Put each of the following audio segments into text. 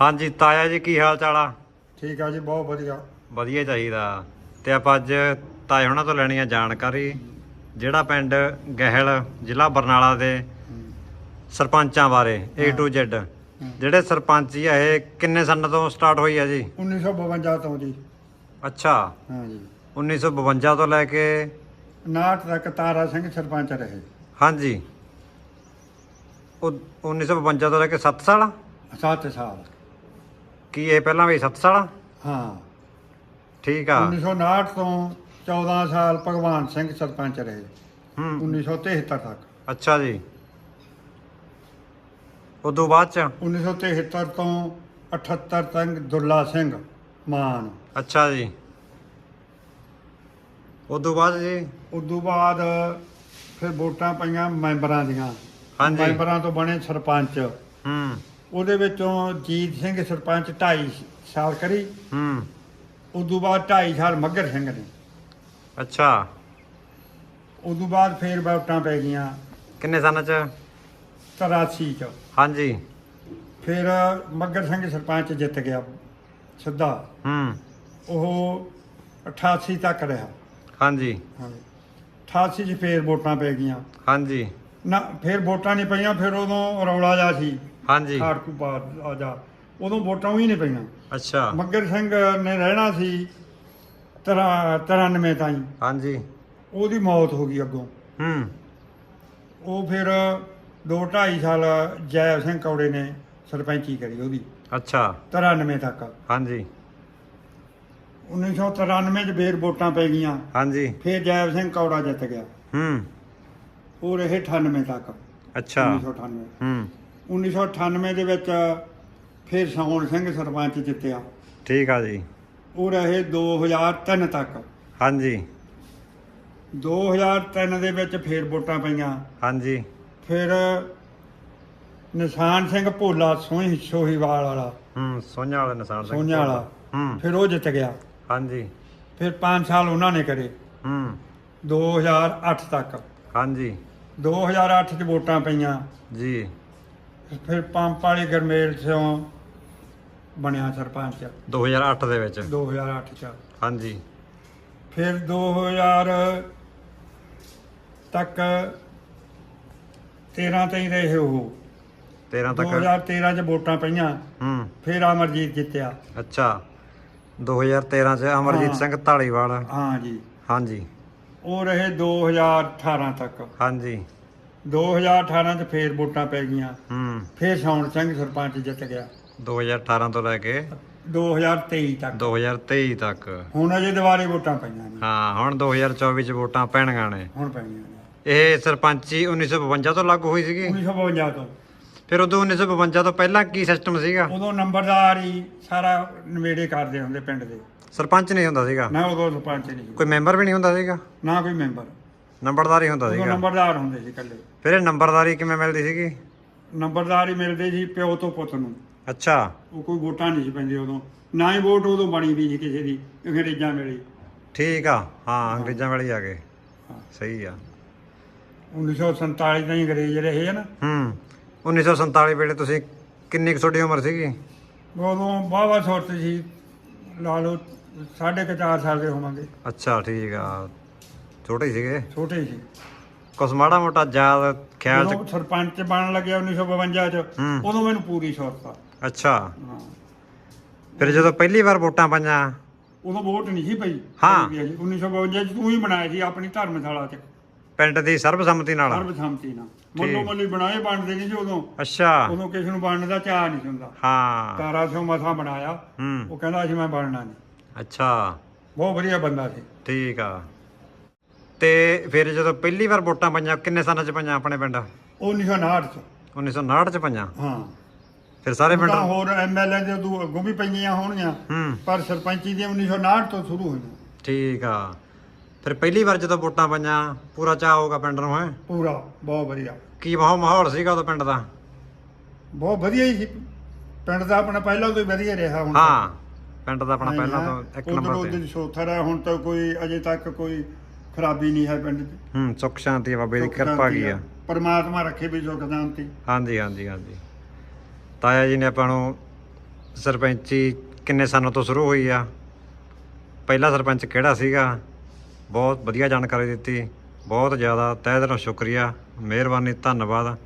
ਹਾਂਜੀ ਤਾਇਆ ਜੀ ਕੀ ਹਾਲ ਚਾਲ ਆ? ਠੀਕ ਆ ਜੀ ਬਹੁਤ ਵਧੀਆ। ਵਧੀਆ ਚਾਹੀਦਾ। ਤੇ ਆਪਾਂ ਅੱਜ ਤਾਏ ਹੁਣਾਂ ਤੋਂ ਲੈਣੀ ਆ ਜਾਣਕਾਰੀ। ਜਿਹੜਾ ਪਿੰਡ ਗਹਿਲ ਜ਼ਿਲ੍ਹਾ ਬਰਨਾਲਾ ਦੇ ਸਰਪੰਚਾਂ ਬਾਰੇ A to Z ਜਿਹੜੇ ਸਰਪੰਚ ਜੀ ਆ ਇਹ ਕਿੰਨੇ ਸਾਲਾਂ ਤੋਂ ਸਟਾਰਟ ਹੋਈ ਆ ਜੀ? 1952 ਤੋਂ ਜੀ। ਅੱਛਾ। ਹਾਂ ਜੀ। 1952 ਤੋਂ ਲੈ ਕੇ 59 ਤੱਕ ਤਾਰਾ ਸਿੰਘ ਸਰਪੰਚ ਰਹੇ। ਹਾਂਜੀ। ਉਹ 1952 ਤੋਂ ਲੈ ਕੇ 7 ਸਾਲ? 7 ਸਾਲ। ਕੀ ਇਹ ਪਹਿਲਾਂ ਵੀ 7 ਸਾਲ? ਹਾਂ। ਠੀਕ ਆ। 1959 ਤੋਂ 14 ਸਾਲ ਭਗਵਾਨ ਸਿੰਘ ਸਰਪੰਚ ਰਹੇ। ਹੂੰ। 1973 ਤੱਕ। ਅੱਛਾ ਜੀ। ਉਦੋਂ ਬਾਅਦ ਚ? 1973 ਤੋਂ 78 ਤੱਕ ਦੁੱਲਾ ਸਿੰਘ ਮਾਨ। ਅੱਛਾ ਜੀ। ਉਦੋਂ ਬਾਅਦ ਜੀ? ਉਦੋਂ ਬਾਅਦ ਫਿਰ ਵੋਟਾਂ ਪਈਆਂ ਮੈਂਬਰਾਂ ਦੀਆਂ। ਹਾਂਜੀ। ਮੈਂਬਰਾਂ ਤੋਂ ਬਣੇ ਸਰਪੰਚ। ਹੂੰ। ਉਹਦੇ ਵਿੱਚੋਂ ਜੀਤ ਸਿੰਘ ਸਰਪੰਚ 2.5 ਸਾਲ ਕਰੀ। ਹੂੰ। ਉਦੋਂ ਬਾਅਦ 2.5 ਸਾਲ ਮੱਗਰ ਸਿੰਘ ਨੇ। ਅੱਛਾ। ਉਦੋਂ ਬਾਅਦ ਫੇਰ ਵੋਟਾਂ ਪੈ ਗਈਆਂ। ਕਿੰਨੇ ਸਾਲਾਂ ਚ? 83 ਚ। ਹਾਂਜੀ। ਫਿਰ ਮੱਗਰ ਸਿੰਘ ਸਰਪੰਚ ਜਿੱਤ ਗਿਆ। ਸਿੱਧਾ। ਹੂੰ। ਉਹ 88 ਤੱਕ ਰਿਹਾ। ਹਾਂਜੀ। ਹਾਂਜੀ। 88 ਚ ਫੇਰ ਵੋਟਾਂ ਪੈ ਗਈਆਂ। ਹਾਂਜੀ। ਨਾ ਫਿਰ ਵੋਟਾਂ ਨਹੀਂ ਪਈਆਂ ਫਿਰ ਉਦੋਂ ਰੌਲਾ ਜਾ ਸੀ। ਹਾਂਜੀ। ਖਾੜਕੂ ਪਾ ਆ ਜਾ। ਉਦੋਂ ਵੋਟਾਂ ਵੀ ਨਹੀਂ ਪਈਆਂ। ਅੱਛਾ। ਮੱਗਰ ਸਿੰਘ ਨੇ ਰਹਿਣਾ ਸੀ 93 ਤਾਈਂ। ਹਾਂਜੀ। ਉਹਦੀ ਮੌਤ ਹੋ ਗਈ ਅੱਗੋਂ। ਹੂੰ। ਉਹ ਫਿਰ 2 2.5 ਸਾਲ ਜੈ ਸਿੰਘ ਕੌੜੇ ਨੇ ਸਰਪੰਚੀ ਕਰੀ ਉਹਦੀ। ਅੱਛਾ। 93 ਤੱਕ। ਹਾਂਜੀ। 1993 ਚ ਫੇਰ ਵੋਟਾਂ ਪੈ ਗਈਆਂ। ਹਾਂਜੀ। ਫੇਰ ਜੈਬ ਸਿੰਘ ਕੌੜਾ ਜਿੱਤ ਗਿਆ। ਹੂੰ। ਉਹ ਰਹੇ 98 ਤੱਕ। ਅੱਛਾ। 1998 ਹੂੰ। 1998 ਦੇ ਵਿੱਚ ਫੇਰ ਸੌਣ ਸਿੰਘ ਸਰਪੰਚ ਜਿੱਤਿਆ। ਠੀਕ ਆ ਜੀ। ਉਹ ਰਹੇ 2003 ਤੱਕ। ਹਾਂਜੀ। 2003 ਦੇ ਵਿੱਚ ਫੇਰ ਵੋਟਾਂ ਪਈਆਂ। ਹਾਂਜੀ। ਫਿਰ ਨਿਸ਼ਾਨ ਸਿੰਘ ਭੋਲਾ ਸੋਹੀ ਸੋਹੀਵਾਲ ਵਾਲਾ। ਹੂੰ ਸੋਹਣਾ ਵਾਲਾ ਨਿਸ਼ਾਨ ਸਿੰਘ ਸੋਹਣਾ ਵਾਲਾ। ਹੂੰ। ਫਿਰ ਉਹ ਜਿੱਤ ਗਿਆ। ਹਾਂਜੀ। ਫਿਰ 5 ਸਾਲ ਉਹਨਾਂ ਨੇ ਕਰੇ। ਹੂੰ। 2008 ਤੱਕ। ਹਾਂਜੀ। 2008 ਚ ਵੋਟਾਂ ਪਈਆਂ। ਜੀ। ਫਿਰ ਪੰਪ ਵਾਲੀ ਗਰਮੇਲ ਤੋਂ ਬਣਿਆ ਸਰਪੰਚ। 2008 ਦੇ ਵਿੱਚ? 2008 ਚ। ਹਾਂਜੀ। ਫਿਰ 2000 ਤੱਕ 13 ਤਾਈਂ ਰਹੇ ਉਹ। 13 ਤੱਕ? 2013 ਚ ਵੋਟਾਂ ਪਈਆਂ। ਹੂੰ। ਫਿਰ ਅਮਰਜੀਤ ਜਿੱਤਿਆ। ਅੱਛਾ। 2013 ਚ ਅਮਰਜੀਤ। ਸਿੰਘ ਢਾਲੀਵਾਲ ਹਾਂ ਜੀ। ਹਾਂਜੀ। ਉਹ ਰਹੇ 2018 ਤੱਕ। ਹਾਂਜੀ। 2018 ਚ ਫੇਰ ਵੋਟਾਂ ਪੈ ਗਈਆਂ। ਹੂੰ। ਫੇਰ ਸੌਣ ਸਿੰਘ ਸਰਪੰਚ ਜਿੱਤ ਗਿਆ। 2018 ਤੋਂ ਲੈ ਕੇ 2023 ਤੱਕ। 2023 ਤੱਕ। ਹੁਣ ਅਜੇ ਦੁਬਾਰੇ ਵੋਟਾਂ ਪਈਆਂ ਨੇ। ਹਾਂ ਹੁਣ 2024 ਚ ਵੋਟਾਂ ਪੈਣਗੀਆਂ ਨੇ। ਹੁਣ ਪਈਆਂ ਨੇ। ਇਹ ਸਰਪੰਚੀ 1952 ਤੋਂ ਲਾਗੂ ਹੋਈ ਸੀਗੀ? 1952 ਤੋਂ। ਫਿਰ ਉਦੋਂ 1952 ਤੋਂ ਪਹਿਲਾਂ ਕੀ ਸਿਸਟਮ ਸੀਗਾ? ਉਦੋਂ ਨੰਬਰਦਾਰ ਹੀ ਸਾਰਾ ਨਵੇੜੇ ਕਰਦੇ ਹੁੰਦੇ ਪਿੰਡ ਦੇ। ਸਰਪੰਚ ਨਹੀਂ ਹੁੰਦਾ ਸੀਗਾ? ਨਾ ਉਦੋਂ ਸਰਪੰਚ ਨਹੀਂ। ਕੋਈ ਮੈਂਬਰ ਵੀ ਨਹੀਂ ਹੁੰਦਾ ਸੀਗਾ? ਨਾ ਕੋਈ ਮੈਂਬਰ ਨੰਬਰਦਾਰ ਹੀ ਹੁੰਦਾ ਉਦੋਂ ਸੀਗਾ? ਨੰਬਰਦਾਰ ਹੁੰਦੇ ਸੀ ਇਕੱਲੇ। ਫਿਰ ਇਹ ਨੰਬਰਦਾਰੀ ਕਿਵੇਂ ਮਿਲਦੀ ਸੀਗੀ? ਨੰਬਰਦਾਰ ਹੀ ਮਿਲਦੇ ਸੀ ਪਿਓ ਤੋਂ ਪੁੱਤ ਨੂੰ। ਅੱਛਾ। ਉਹ ਕੋਈ ਵੋਟਾਂ ਨਹੀਂ ਸੀ ਪੈਂਦੀ ਉਦੋਂ। ਨਾ ਹੀ ਵੋਟ ਉਦੋਂ ਬਣੀ ਦੀ ਸੀ ਕਿਸੇ ਦੀ ਅੰਗਰੇਜ਼ਾਂ ਵੇਲੇ। ਠੀਕ ਆ। ਹਾਂ ਅੰਗਰੇਜ਼ਾਂ ਵੇਲੇ ਹੀ ਆ ਗਏ। ਸਹੀ ਆ। 1947 ਤਾਈਂ ਅੰਗਰੇਜ਼ ਰਹੇ ਹਨ ਹੂੰ। 1947 ਵੇਲੇ ਤੁਸੀਂ ਕਿੰਨੀ ਕੁ ਤੁਹਾਡੀ ਉਮਰ ਸੀਗੀ? ਉਦੋਂ ਬਾਵਾ ਸੁਰਤ ਸੀ। ਲਾ ਲਓ ਸਾਢੇ ਕੁ ਚਾਰ ਸਾਲ ਦੇ ਹੋਵਾਂਗੇ। ਅੱਛਾ ਠੀਕ ਆ। ਛੋਟੇ ਸੀਗੇ? ਛੋਟੇ ਸੀ। ਕੁਛ ਮਾੜਾ ਮੋਟਾ ਯਾਦ ਖਿਆਲ ਜਦੋਂ ਚ ਸਰਪੰਚ ਬਣਨ ਲੱਗਿਆ 1952 ਚ ਹੂੰ। ਉਦੋਂ ਮੈਨੂੰ ਪੂਰੀ ਸੁਰਤ ਆ। ਅੱਛਾ। ਫਿਰ ਜਦੋਂ ਪਹਿਲੀ ਵਾਰ ਵੋਟਾਂ ਪਾਈਆਂ? ਉਦੋਂ ਵੋਟ ਨਹੀਂ ਸੀ ਪਈ। ਹਾਂ। 1952 ਚ ਤੂੰ ਹੀ ਬਣਾਇਆ ਸੀ ਆਪਣੀ ਧਰਮਸ਼ਾਲਾ ਚ। ਪਿੰਡ ਦੀ ਸਰਬਸੰਮਤੀ ਨਾਲ। ਸਰਬਸੰਮਤੀ ਨਾਲ। ਮੱਲੋ ਮੱਲੀ ਬਣਾਏ ਬਣਦੇ ਨਹੀਂ ਉਦੋਂ। ਅੱਛਾ। ਉਦੋਂ ਕਿਸੇ ਨੂੰ ਬਣਨ ਦਾ ਚਾਹ ਨਹੀਂ ਸੀ ਹੁੰਦਾ। ਹਾਂ। ਤਾਰਾ ਸਿੰਘ ਮਸਾ ਬਣਾਇਆ। ਹੂੰ। ਉਹ ਕਹਿੰਦਾ ਸੀ ਮੈਂ ਬਣਨਾ ਨਹੀਂ। ਅੱਛਾ। ਬਹੁਤ ਵਧੀਆ ਬੰਦਾ ਸੀ। ਠੀਕ ਆ। ਤੇ ਫਿਰ ਜਦੋਂ ਪਹਿਲੀ ਵਾਰ ਵੋਟਾਂ ਪਾਈਆਂ ਕਿੰਨੇ ਸਾਲਾਂ ਚ ਪਾਈਆਂ ਆਪਣੇ ਪਿੰਡ? ਉਹ 1959 ਚ। 1959 ਚ ਪਾਈਆਂ? ਹਾਂ। ਫਿਰ ਸਾਰੇ ਪਿੰਡ ਤਾਂ ਹੋਰ ਐਮਐਲਏ ਦੇ ਉਦੋਂ ਅੱਗੋਂ ਵੀ ਪਈਆਂ ਹੋਣਗੀਆਂ ਹੂੰ। ਪਰ ਸਰਪੰਚੀ ਦੀਆਂ 1959 ਤੋਂ ਸ਼ੁਰੂ ਹੋਈਆਂ। ਠੀਕ ਆ। ਫਿਰ ਪਹਿਲੀ ਵਾਰ ਜਦੋਂ ਵੋਟਾਂ ਪਾਈਆਂ ਪੂਰਾ ਚਾਹ ਹੋਗਾ ਪਿੰਡ ਨੂੰ ਹੈ? ਪੂਰਾ ਬਹੁਤ ਵਧੀਆ। ਕੀ ਮਾਹੌਲ ਮਾਹੌਲ ਸੀਗਾ ਉਦੋਂ ਪਿੰਡ ਦਾ? ਬਹੁਤ ਵਧੀਆ ਹੀ ਸੀ। ਪਿੰਡ ਦਾ ਆਪਣਾ ਪਹਿਲਾਂ ਤੋਂ ਹੀ ਵਧੀਆ ਰਿਹਾ ਹੁਣ ਹਾਂ। ਪਿੰਡ ਦਾ ਆਪਣਾ ਪਹਿਲਾਂ ਤੋਂ ਇੱਕ ਨੰਬਰ ਤੇ। ਉਧਰ ਸੋਥਰ ਹੈ ਹੁਣ ਤਾਂ ਕੋਈ ਅਜੇ ਤੱਕ ਕੋਈ ਖਰਾਬੀ ਨਹੀਂ ਹੈ ਪਿੰਡ 'ਚ। ਹੂੰ ਸੁੱਖ ਸ਼ਾਂਤੀ ਆ ਬਾਬੇ ਦੀ ਕਿਰਪਾ ਕੀ ਆ ਪਰਮਾਤਮਾ ਰੱਖੇ ਵੀ ਸੁੱਖ ਸ਼ਾਂਤੀ ਹਾਂਜੀ ਹਾਂਜੀ ਹਾਂਜੀ। ਤਾਇਆ ਜੀ ਨੇ ਆਪਾਂ ਨੂੰ ਸਰਪੰਚੀ ਕਿੰਨੇ ਸਾਲਾਂ ਤੋਂ ਸ਼ੁਰੂ ਹੋਈ ਆ? ਪਹਿਲਾ ਸਰਪੰਚ ਕਿਹੜਾ ਸੀਗਾ? ਬਹੁਤ ਵਧੀਆ ਜਾਣਕਾਰੀ ਦਿੱਤੀ। ਬਹੁਤ ਜ਼ਿਆਦਾ ਤਹਿ ਦਿਲੋਂ ਸ਼ੁਕਰੀਆ ਮਿਹਰਬਾਨੀ ਧੰਨਵਾਦ।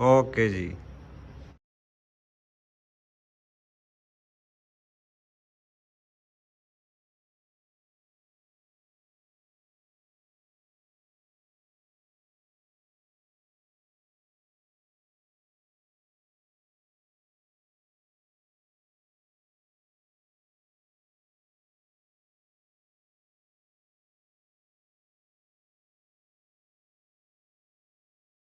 ਓਕੇ ਜੀ।